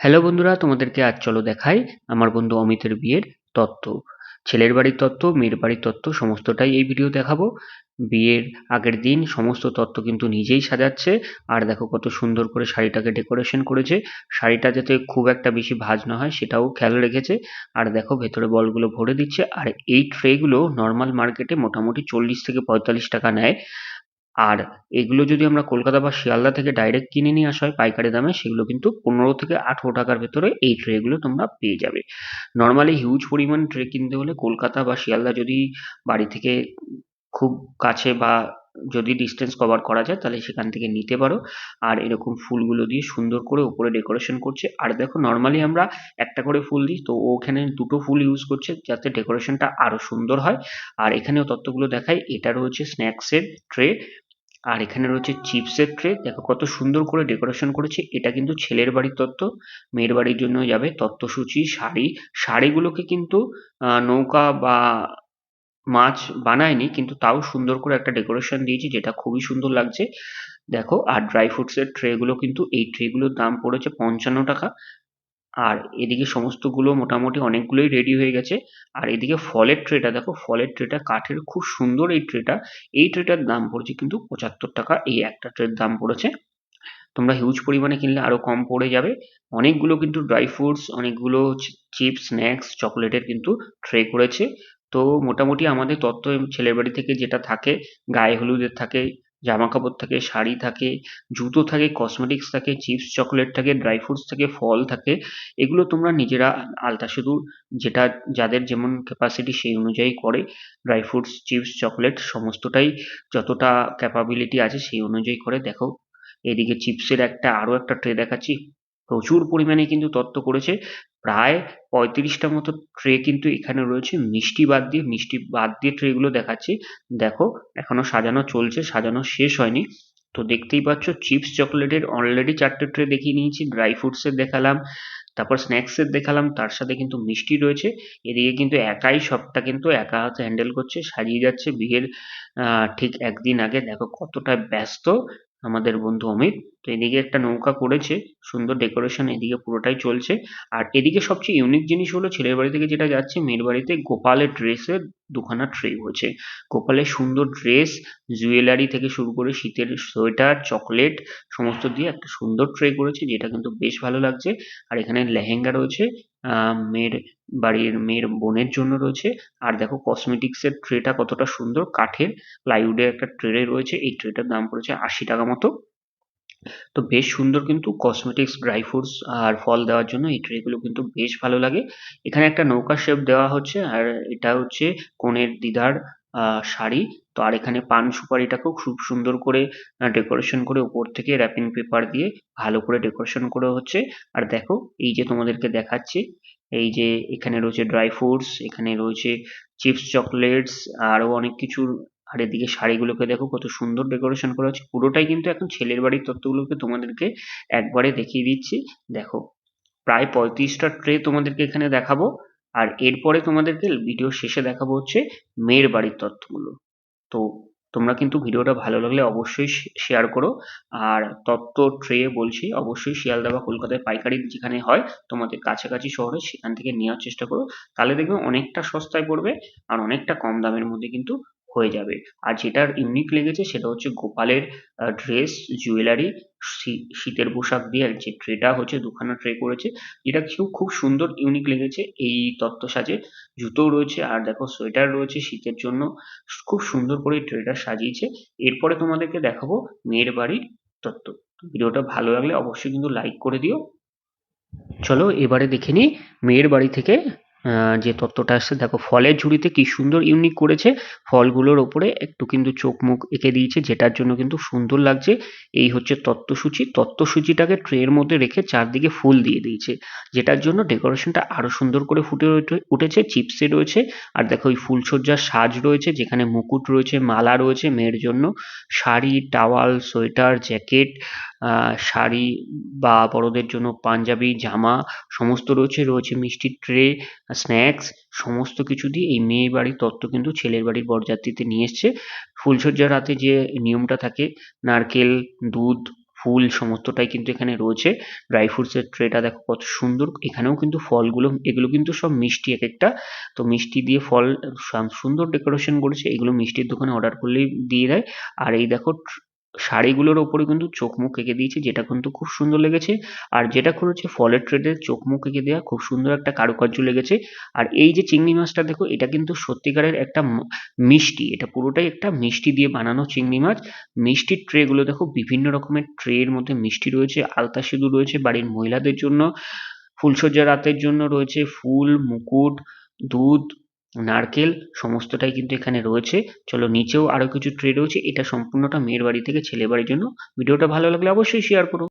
Hello বন্ধুরা, তোমাদেরকে আজ চলো দেখাই আমার বন্ধু অমিতের বিয়ের তত্ত্ব। ছেলের বাড়ির তত্ত্ব, মেয়ের বাড়ির তত্ত্ব, সমস্তটাই এই ভিডিও দেখাবো। বিয়ের আগের দিন সমস্ত তত্ত্ব কিন্তু নিজেই সাজাচ্ছে। আর দেখো কত সুন্দর করে শাড়িটাকে ডেকোরেশন করেছে। শাড়িটা যাতে খুব একটা বেশি ভাজ না হয় সেটাও খেয়াল রেখেছে। আর দেখো ভেতরে বলগুলো ভরে দিচ্ছে। আর এই ট্রেগুলো নর্মাল মার্কেটে মোটামুটি চল্লিশ থেকে পঁয়তাল্লিশ টাকা নেয়। আর এগুলো যদি আমরা কলকাতা বা শিয়ালদা থেকে ডাইরেক্ট কিনে নিয়ে আসা হয় পাইকারি দামে, সেগুলো কিন্তু পনেরো থেকে আঠেরো টাকার ভেতরে এই ট্রেগুলো তোমরা পেয়ে যাবে। নর্মালি হিউজ পরিমাণ ট্রে কিনতে হলে কলকাতা বা শিয়ালদা যদি বাড়ি থেকে খুব কাছে বা যদি ডিস্টেন্স কভার করা যায়, তাহলে সেখান থেকে নিতে পারো। আর এরকম ফুলগুলো দিয়ে সুন্দর করে উপরে ডেকোরেশন করছে। আর দেখো নর্মালি আমরা একটা করে ফুল দিই, তো ওখানে দুটো ফুল ইউজ করছে যাতে ডেকোরেশনটা আরও সুন্দর হয়। আর এখানেও তত্ত্বগুলো দেখায় এটা রয়েছে স্ন্যাক্সের ট্রে আর এখানে রয়েছে চিপসের ট্রে। দেখো কত সুন্দর করে ডেকোরেশন করেছে। এটা কিন্তু ছেলের বাড়ির তত্ত্ব। মেয়ের বাড়ির জন্য যাবে। তত্ত্বসূচি, শাড়ি। শাড়িগুলোকে কিন্তু নৌকা বা মাছ বানায়নি, কিন্তু তাও সুন্দর করে একটা ডেকোরেশন দিয়েছি, যেটা খুবই সুন্দর লাগছে। দেখো, আর ড্রাই ফ্রুটসের ট্রেগুলো কিন্তু এই ট্রেগুলোর দাম পড়েছে পঞ্চান্ন টাকা। আর এদিকে সমস্তগুলো মোটামুটি অনেকগুলোই রেডি হয়ে গেছে। আর এদিকে ফলের ট্রেটা দেখো ফলের ট্রেটা কাঠের খুব সুন্দর এই ট্রেটা এই ট্রেটার দাম পড়েছে কিন্তু পঁচাত্তর টাকা, এই একটা ট্রের দাম পড়েছে। তোমরা হিউজ পরিমাণে কিনলে আরও কম পড়ে যাবে। অনেকগুলো কিন্তু ড্রাই ফ্রুটস অনেকগুলো চিপস স্ন্যাক্স চকলেটের কিন্তু ট্রে করেছে। তো মোটামুটি আমাদের তত্ত্ব ছেলের বাড়ি থেকে যেটা থাকে, গায়ে হলুদের থাকে জামা কাপড় থাকে, শাড়ি থাকে, জুতো থাকে কসমেটিক্স থাকে চিপস চকলেট থাকে ড্রাই ফ্রুটস থাকে, ফল থাকে, এগুলো তোমরা নিজেরা আলতা শুধু যেটা যাদের যেমন ক্যাপাসিটি সেই অনুযায়ী করে। ড্রাই ফ্রুটস চিপস চকলেট সমস্তটাই যতটা ক্যাপাবিলিটি আছে সেই অনুযায়ী করে। দেখো, এদিকে চিপসের একটা আরও একটা ট্রে দেখাচ্ছি। প্রচুর পরিমাণে কিন্তু তত্ত্ব করেছে। প্রায় পঁয়ত্রিশটা মতো ট্রে কিন্তু এখানে রয়েছে। মিষ্টি বাদ দিয়ে, মিষ্টি বাদ দিয়ে ট্রেগুলো দেখাচ্ছি। দেখো, এখনও সাজানো চলছে, সাজানো শেষ হয়নি। তো দেখতেই পাচ্ছ চিপস চকলেটের অলরেডি চারটে ট্রে দেখিয়ে নিয়েছি। ড্রাই ফ্রুটসের দেখালাম, তারপর স্ন্যাক্সের দেখালাম, তার সাথে কিন্তু মিষ্টি রয়েছে। এদিকে কিন্তু একাই সবটা কিন্তু একা হাতে হ্যান্ডেল করছে, সাজিয়ে যাচ্ছে বিয়ের ঠিক একদিন আগে। দেখো কতটা ব্যস্ত আমাদের বন্ধু অমিত। তো এদিকে একটা নৌকা করেছে, সুন্দর ডেকোরেশন এদিকে পুরোটাই চলছে। আর এদিকে সবচেয়ে ইউনিক জিনিস হলো ছেলের বাড়ি থেকে যেটা যাচ্ছে, মেয়ের বাড়িতে গোপালের ড্রেসের দুখানা ট্রে হয়েছে। গোপালের সুন্দর ড্রেস জুয়েলারি থেকে শুরু করে শীতের সোয়েটার চকলেট সমস্ত দিয়ে একটা সুন্দর ট্রে করেছে, যেটা কিন্তু বেশ ভালো লাগছে। আর এখানে লেহেঙ্গা রয়েছে মেয়ের বাড়ির মেয়ের বোনের জন্য রয়েছে। আর দেখো কসমেটিক্স এর ট্রে টা কতটা সুন্দর, কাঠের। প্লাইউড এর একটা ট্রে রয়েছে, এই ট্রে টার দাম পড়েছে আশি টাকা মতো। তো বেশ সুন্দর কিন্তু কসমেটিক্স ড্রাই ফ্রুটস আর ফল দেওয়ার জন্য এই ট্রেগুলো কিন্তু বেশ ভালো লাগে। এখানে একটা নৌকা শেপ দেওয়া হচ্ছে, আর এটা হচ্ছে কনের দিদার আহ শাড়ি। তো আর এখানে পান সুপারিটাকেও খুব সুন্দর করে ডেকোরেশন করে উপর থেকে র্যাপিং পেপার দিয়ে ভালো করে ডেকোরেশন করে হচ্ছে। আর দেখো, এই যে তোমাদেরকে দেখাচ্ছি, এই যে এখানে রয়েছে ড্রাই ফ্রুটস এখানে রয়েছে চিপস চকলেটস আরও অনেক কিছু আর এদিকে শাড়িগুলোকে দেখো, কত সুন্দর ডেকোরেশন করা হচ্ছে। পুরোটাই কিন্তু এখন ছেলের বাড়ির তত্ত্বগুলোকে তোমাদেরকে একবারে দেখিয়ে দিচ্ছি। দেখো, প্রায় পঁয়ত্রিশটা ট্রে তোমাদেরকে এখানে দেখাবো। আর এরপরে তোমাদেরকে ভিডিও শেষে দেখাবো হচ্ছে মেয়ের বাড়ির তথ্যগুলো তো তোমরা কিন্তু ভিডিওটা ভালো লাগলে অবশ্যই শেয়ার করো। আর তত্ত্ব ট্রে বলছি, অবশ্যই শিয়ালদা বা কলকাতায় পাইকারি যেখানে হয়, তোমাদের কাছাকাছি শহরে সেখান থেকে নেওয়ার চেষ্টা করো। তাহলে দেখবে অনেকটা সস্তায় পড়বে আর অনেকটা কম দামের মধ্যে কিন্তু হয়ে যাবে। আর যেটার ইউনিক লেগেছে সেটা হচ্ছে গোপালের ড্রেস জুয়েলারি শীতের পোশাক দিয়ে আর যে ট্রেটা হচ্ছে দুখানা ট্রে করেছে, যেটা কেউ খুব সুন্দর ইউনিক লেগেছে এই তত্ত্ব সাজে। জুতোও রয়েছে আর দেখো সোয়েটার রয়েছে শীতের জন্য। খুব সুন্দর করে ট্রেটা সাজিয়েছে। এরপরে তোমাদেরকে দেখাবো মেয়ের বাড়ির তত্ত্ব। ভিডিওটা ভালো লাগলে অবশ্যই কিন্তু লাইক করে দিও। চলো এবারে দেখে নিই মেয়ের বাড়ি থেকে যে তত্ত্বটা আসছে, দেখো ফলের ঝুড়িতে কি সুন্দর ইউনিক করেছে। ফলগুলোর ওপরে একটু কিন্তু চোখ মুখ এঁকে দিয়েছে, যেটার জন্য কিন্তু সুন্দর লাগছে। এই হচ্ছে তত্ত্বসূচি। তত্ত্বসূচিটাকে ট্রের মধ্যে রেখে চারদিকে ফুল দিয়ে দিয়েছে, যেটার জন্য ডেকোরেশনটা আরও সুন্দর করে ফুটে উঠেছে চিপসে রয়েছে। আর দেখো ওই ফুলসজ্জার সাজ রয়েছে, যেখানে মুকুট রয়েছে, মালা রয়েছে মেয়ের জন্য। Sari towel sweater jacket sari বা বড়দের জন্য পাঞ্জাবি, জামা, সমস্ত রয়েছে রয়েছে মিষ্টির ট্রে, স্ন্যাক্স, সমস্ত কিছু দিয়ে এই মেয়ে বাড়ির তত্ত্ব কিন্তু ছেলের বাড়ির বরযাত্রীতে নিয়ে এসছে। ফুলসজ্জার রাতে যে নিয়মটা থাকে, নারকেল, দুধ, ফুল সমস্তটাই কিন্তু এখানে রয়েছে। ড্রাই ফ্রুটস এর ট্রেটা দেখো কত সুন্দর, এখানেও কিন্তু ফলগুলো, এগুলো কিন্তু সব মিষ্টি এক একটা। তো মিষ্টি দিয়ে ফল সুন্দর ডেকোরেশন করেছে, এগুলো মিষ্টির দোকানে অর্ডার করলেই দিয়ে দেয়। আর এই দেখো শাড়িগুলোর ওপরে কিন্তু চোখ মুখ এঁকে দিয়েছে, যেটা কিন্তু খুব সুন্দর লেগেছে। আর যেটা করেছে ফলের ট্রেডে চোখ মুখ এঁকে দেওয়া খুব সুন্দর একটা কারুকার্য লেগেছে। আর এই যে চিংড়ি মাছটা দেখো, এটা কিন্তু সত্যিকারের একটা মিষ্টি। এটা পুরোটাই একটা মিষ্টি দিয়ে বানানো চিংড়ি মাছ। মিষ্টির ট্রে গুলো দেখো, বিভিন্ন রকমের ট্রে এর মধ্যে মিষ্টি রয়েছে, আলতা সিঁদুর রয়েছে বাড়ির মহিলাদের জন্য ফুলসজ্জা রাতের জন্য রয়েছে, ফুল, মুকুট, দুধ নারকেল সমস্তটাই কিন্তু এখানে রয়েছে। চলো নিচেও আরও কিছু ট্রে রয়েছে। এটা সম্পূর্ণটা মেয়ের বাড়ি থেকে ছেলে বাড়ির জন্য। ভিডিওটা ভালো লাগলে অবশ্যই শেয়ার করো।